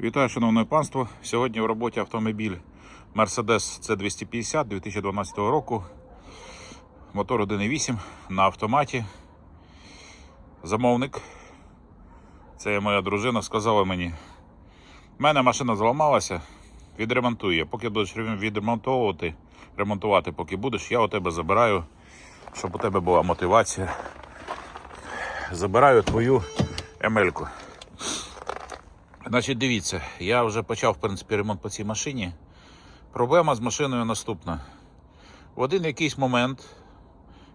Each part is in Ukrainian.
Вітаю, шановне панство. Сьогодні в роботі автомобіль Mercedes C250 2012 року. Мотор 1.8 на автоматі. Замовник. Це моя дружина сказала мені. в мене машина зламалася, відремонтує. Поки будеш відремонтовувати, ремонтувати, поки будеш, я у тебе забираю, щоб у тебе була мотивація. Забираю твою емельку. Значить, дивіться, я вже почав, в принципі, ремонт по цій машині. Проблема з машиною наступна. В один якийсь момент,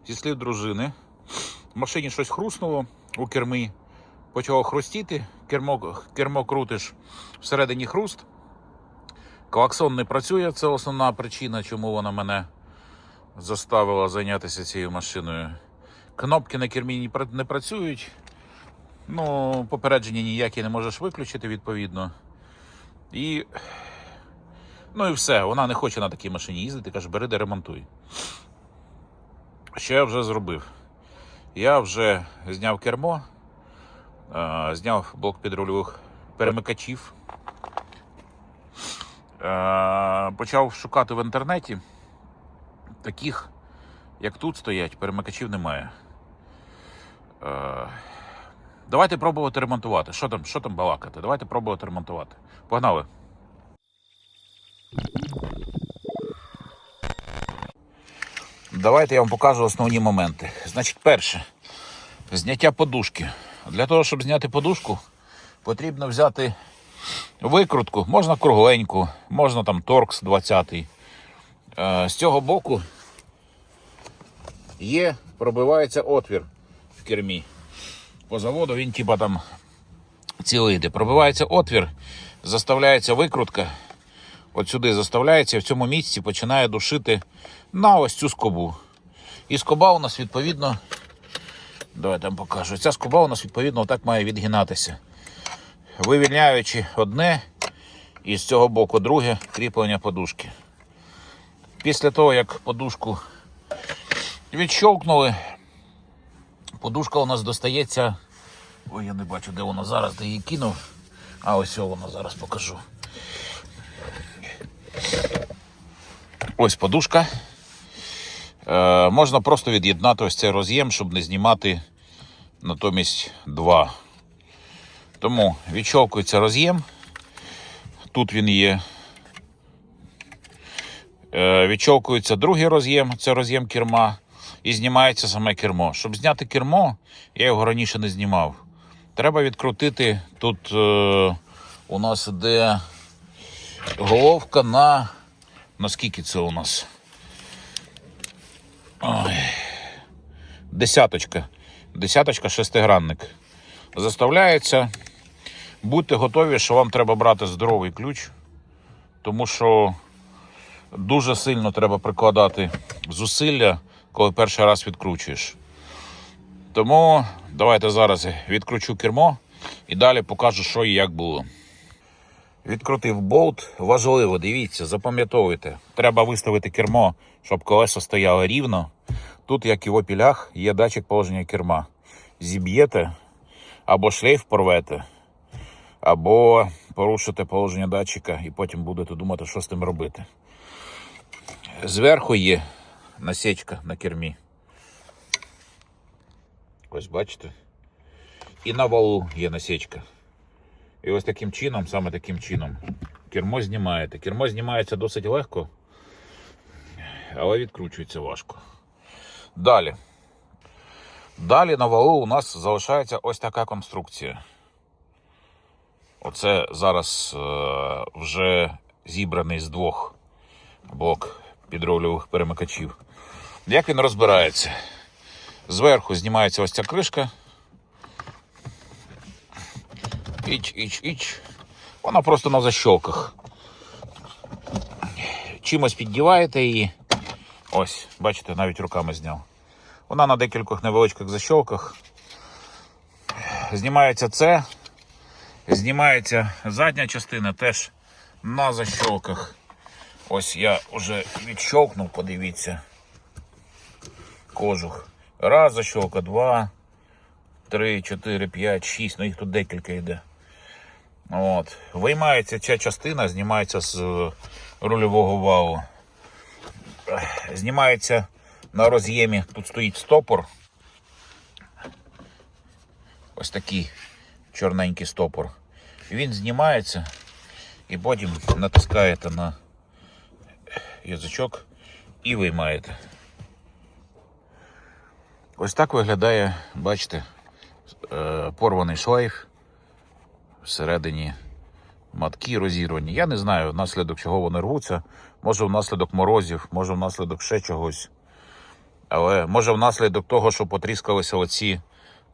зі слів дружини, в машині щось хруснуло у кермі, почало хрустіти, кермо, кермо крутиш, всередині хруст. Клаксон не працює, це основна причина, чому вона мене заставила зайнятися цією машиною. Кнопки на кермі не працюють. Ну, попередження ніякі не можеш виключити, відповідно. І. Ну і все. Вона не хоче на такій машині їздити, каже, бери де ремонтуй. Що я вже зробив? Я вже зняв кермо, зняв блок підрульових перемикачів. Почав шукати в інтернеті. Таких, як тут стоять, перемикачів немає. Давайте пробувати ремонтувати. Що там, що там балакати? Давайте пробувати ремонтувати. Погнали. Давайте я вам покажу основні моменти. Значить, перше, зняття подушки. Для того, щоб зняти подушку, потрібно взяти викрутку. Можна кругленьку, можна там торкс 20. Е, З цього боку є, пробивається отвір в кермі по заводу він типа там цілий йде. Пробивається отвір, заставляється викрутка. От сюди заставляється і в цьому місці починає душити на ось цю скобу. І скоба у нас відповідно. Давайте я вам покажу. Ця скоба у нас відповідно отак має відгинатися. Вивільняючи одне і з цього боку друге кріплення подушки. Після того, як подушку відщолкнули, Подушка у нас достається. Ой, я не бачу, де вона зараз, де її кинув. А ось вона зараз покажу. Ось подушка. Е, можна просто від'єднати ось цей роз'єм, щоб не знімати натомість два. Тому відщолкується роз'єм. Тут він є. Е, відщолкується другий роз'єм, це роз'єм керма і знімається саме кермо. Щоб зняти кермо, я його раніше не знімав. Треба відкрутити тут е, у нас іде головка на. На скільки це у нас? Ой. Десяточка. Десяточка шестигранник. Заставляється. Будьте готові, що вам треба брати здоровий ключ, тому що дуже сильно треба прикладати зусилля коли перший раз відкручуєш. Тому давайте зараз відкручу кермо і далі покажу, що і як було. Відкрутив болт. Важливо, дивіться, запам'ятовуйте. Треба виставити кермо, щоб колеса стояло рівно. Тут, як і в опілях, є датчик положення керма. Зіб'єте або шлейф порвете, або порушите положення датчика і потім будете думати, що з тим робити. Зверху є насічка на кермі. Ось бачите. І на валу є насічка. І ось таким чином, саме таким чином, кермо знімаєте. Кермо знімається досить легко, але відкручується важко. Далі. Далі на валу у нас залишається ось така конструкція. Оце зараз е, вже зібраний з двох блок підрольових перемикачів. Як він розбирається? Зверху знімається ось ця кришка. Іч, іч, іч. Вона просто на защолках. Чимось піддіваєте її. Ось, бачите, навіть руками зняв. Вона на декількох невеличких защолках. Знімається це. Знімається задня частина теж на защолках. Ось я вже відщолкнув, подивіться. Кожух. Раз защолка, два, три, чотири, п'ять, шість. Ну їх тут декілька йде. От. Виймається ця частина, знімається з е, рульового валу. Знімається на роз'ємі. Тут стоїть стопор. Ось такий чорненький стопор. Він знімається і потім натискаєте на язичок і виймаєте. Ось так виглядає, бачите, е, порваний шлейф. Всередині матки розірвані. Я не знаю, внаслідок чого вони рвуться. Може внаслідок морозів, може внаслідок ще чогось. Але може внаслідок того, що потріскалися оці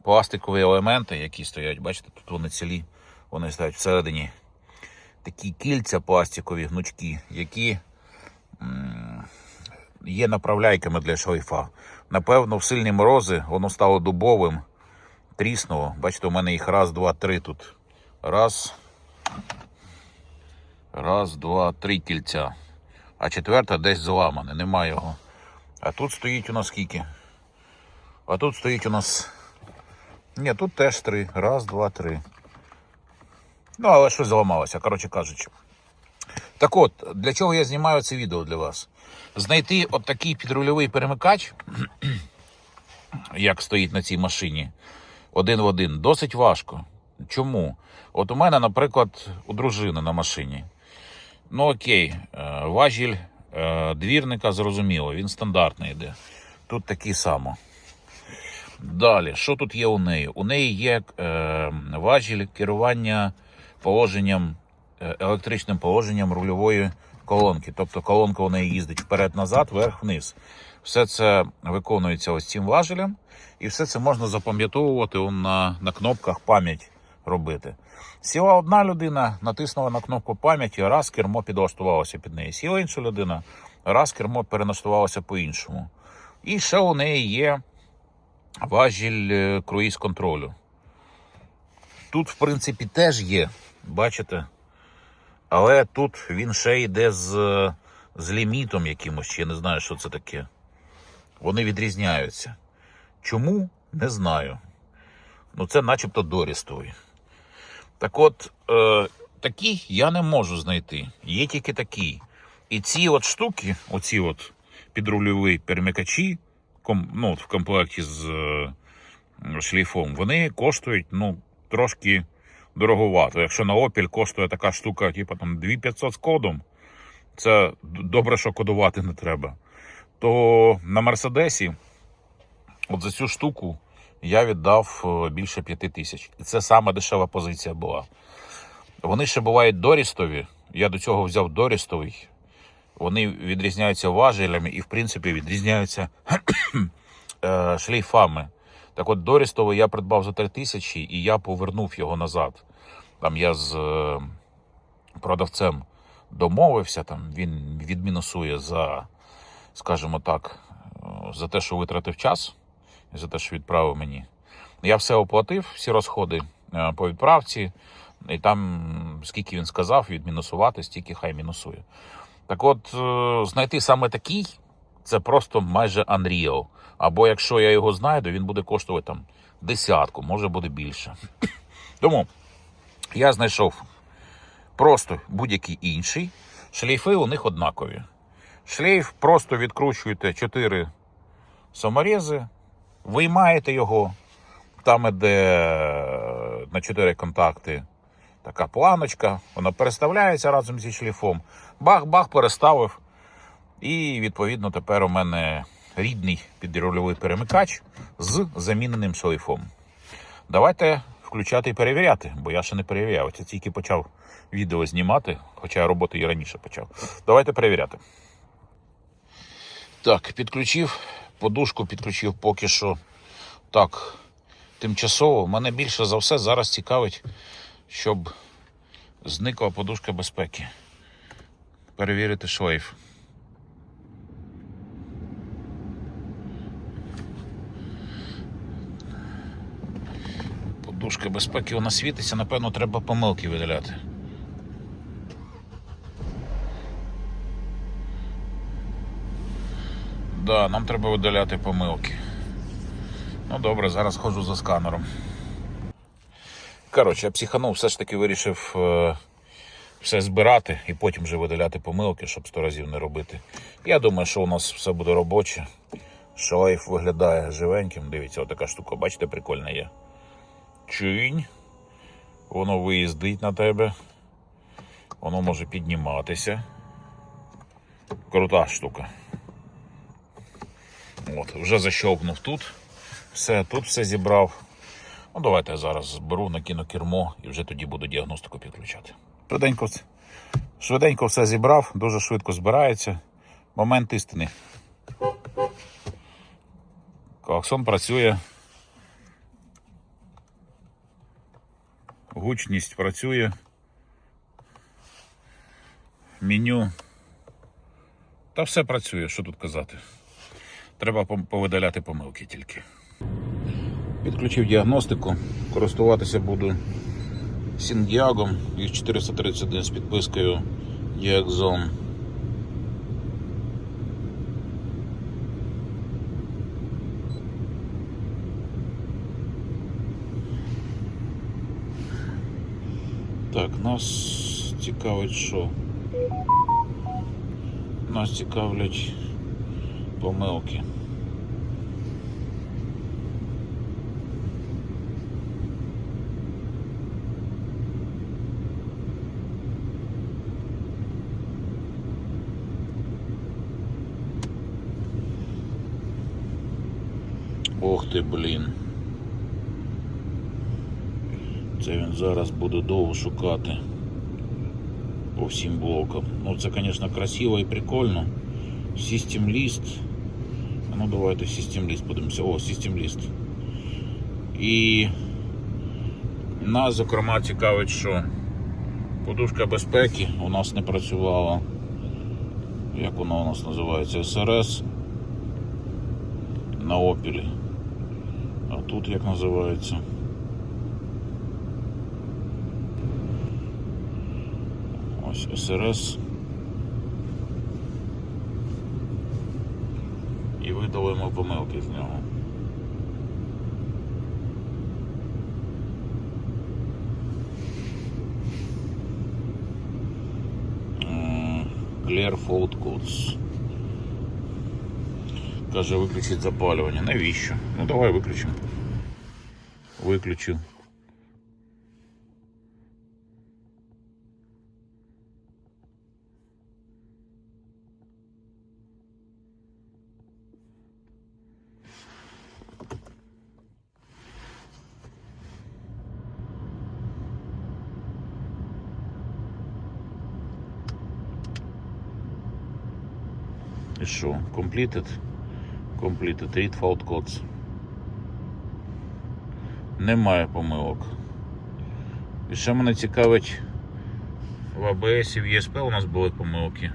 пластикові елементи, які стоять, бачите, тут вони цілі, вони стоять всередині. Такі кільця пластикові, гнучкі, які є направляйками для шлейфа. Напевно, в сильні морози воно стало дубовим, тріснуло. Бачите, у мене їх раз, два, три тут. Раз. Раз, два, три кільця. А четверта десь зламане, немає його. А тут стоїть у нас скільки? А тут стоїть у нас. Ні, тут теж три. Раз, два, три. Ну, але щось зламалося, коротше кажучи. Так от, для чого я знімаю це відео для вас? Знайти от такий підрульовий перемикач, як стоїть на цій машині, один в один, досить важко. Чому? От у мене, наприклад, у дружини на машині. Ну окей, е, важіль е, двірника зрозуміло, він стандартний йде. Тут такий само. Далі, що тут є у неї? У неї є е, важіль керування положенням, електричним положенням рульової колонки. Тобто колонка у неї їздить вперед-назад, вверх-вниз. Все це виконується ось цим важелем, і все це можна запам'ятовувати на, на кнопках пам'ять робити. Сіла одна людина, натиснула на кнопку пам'яті, раз кермо підлаштувалося під неї. Сіла інша людина, раз кермо переналаштувалося по-іншому. І ще у неї є важіль е, круїз контролю. Тут, в принципі, теж є, бачите? Але тут він ще йде з, з лімітом якимось, я не знаю, що це таке. Вони відрізняються. Чому? Не знаю. Ну, це начебто дорістовий. Так от, е, такі я не можу знайти. Є тільки такі. І ці от штуки, оці от підрульові перемикачі, ком, ну, в комплекті з е, шлейфом, вони коштують ну, трошки дороговато. Якщо на Opel коштує така штука, типу там 2500 з кодом, це добре, що кодувати не треба. То на Мерседесі, от за цю штуку я віддав е, більше 5 тисяч. І це саме дешева позиція була. Вони ще бувають дорістові. Я до цього взяв дорістовий. Вони відрізняються важелями і, в принципі, відрізняються е, шлейфами. Так от дорістовий я придбав за 3 тисячі і я повернув його назад. Там я з е, продавцем домовився, там він відмінусує за, скажімо так, е, за те, що витратив час, і за те, що відправив мені. Я все оплатив, всі розходи е, по відправці, і там скільки він сказав, відмінусувати, стільки хай мінусує. Так от, знайти саме такий, це просто майже unreal. Або якщо я його знайду, він буде коштувати там десятку, може буде більше. Тому я знайшов просто будь-який інший. Шлейфи у них однакові. Шлейф просто відкручуєте 4 саморези, виймаєте його, там іде е, на 4 контакти така планочка, вона переставляється разом зі шлейфом. Бах-бах переставив. І відповідно тепер у мене рідний підрульовий перемикач з заміненим шлейфом. Давайте включати і перевіряти, бо я ще не перевіряв. Я тільки почав відео знімати, хоча роботу і раніше почав. Давайте перевіряти. Так, підключив, подушку підключив поки що так тимчасово. Мене більше за все зараз цікавить, щоб зникла подушка безпеки. Перевірити шлейф. Подушка безпеки вона світиться, напевно, треба помилки видаляти. Да, нам треба видаляти помилки. Ну добре, зараз ходжу за сканером. Коротше, я психанув, все ж таки вирішив е, все збирати і потім вже видаляти помилки, щоб сто разів не робити. Я думаю, що у нас все буде робоче. Шлейф виглядає живеньким. Дивіться, отака штука, бачите, прикольна є. Чинь. Воно виїздить на тебе. Воно може підніматися. Крута штука. От, вже защелкнув тут. Все, тут все зібрав. Ну, давайте я зараз зберу, накину кермо і вже тоді буду діагностику підключати. Швиденько, швиденько все зібрав, дуже швидко збирається. Момент істини. Клаксон працює. Гучність працює. Меню. Та все працює, що тут казати. Треба повидаляти помилки тільки. Підключив діагностику. Користуватися буду Сінгіагом і 431 з підпискою Diagzone. Так, нас цікавить що? Нас цікавлять помилки. Ох ти, блін. Це він зараз буде довго шукати по всім блокам. Ну, це, звісно, красиво і прикольно. System List. Ну, давайте System List подивимося. О, System List. І нас, зокрема, цікавить, що подушка безпеки у нас не працювала. Як вона у нас називається? СРС на опілі. А тут як називається? Ось СРС. І видалимо помилки з нього. Clear Fault Codes. Каже, виключить запалювання. Навіщо? Ну давай виключимо. Виключив. І що? Completed? Completed. Read fault codes. Немає помилок. І ще мене цікавить, в ABS і в ESP у нас були помилки.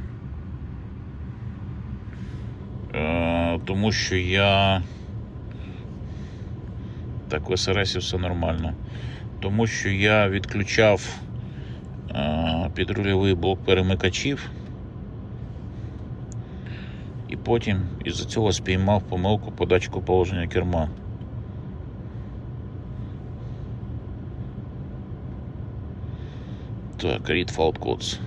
Е, тому що я. Так, в СРС все нормально. Тому що я відключав е, підрульовий блок перемикачів. І потім із-за цього спіймав помилку по датчику положення керма. Так, read fault codes.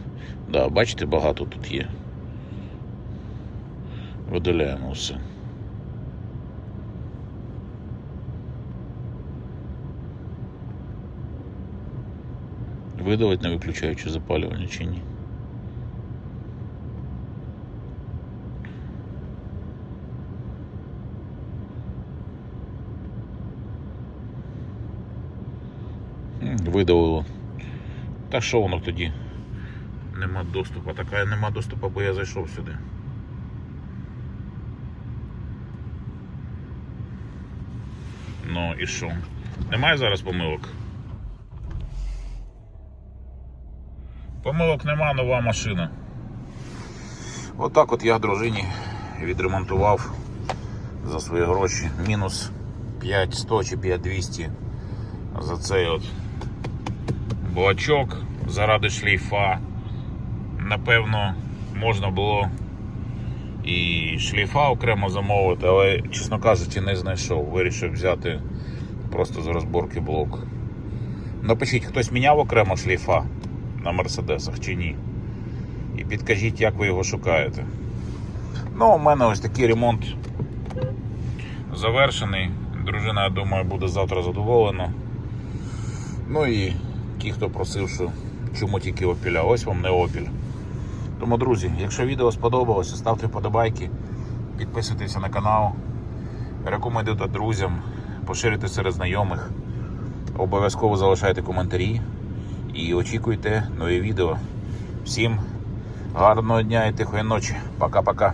Да, бачите, багато тут є. Видаляємо все. Видалить, не виключаючи запалювання чи ні. Видалило. Та що воно тоді? Нема доступу. Така нема доступу, бо я зайшов сюди. Ну і що? Немає зараз помилок? Помилок нема, нова машина. Отак от я дружині відремонтував за свої гроші. Мінус 5100 чи 5200 за цей от блочок заради шлейфа. Напевно, можна було і шлейфа окремо замовити, але, чесно кажучи, не знайшов. Вирішив взяти просто з розборки блок. Напишіть, хтось міняв окремо шлейфа на мерседесах чи ні. І підкажіть, як ви його шукаєте. Ну, у мене ось такий ремонт завершений. Дружина, я думаю, буде завтра задоволена. Ну і ті, хто просив, що чому тільки опіль, а ось вам не опіль. Тому, друзі, якщо відео сподобалося, ставте вподобайки, підписуйтесь на канал, рекомендуйте друзям, поширюйте серед знайомих. Обов'язково залишайте коментарі і очікуйте нові відео. Всім гарного дня і тихої ночі. Пока-пока.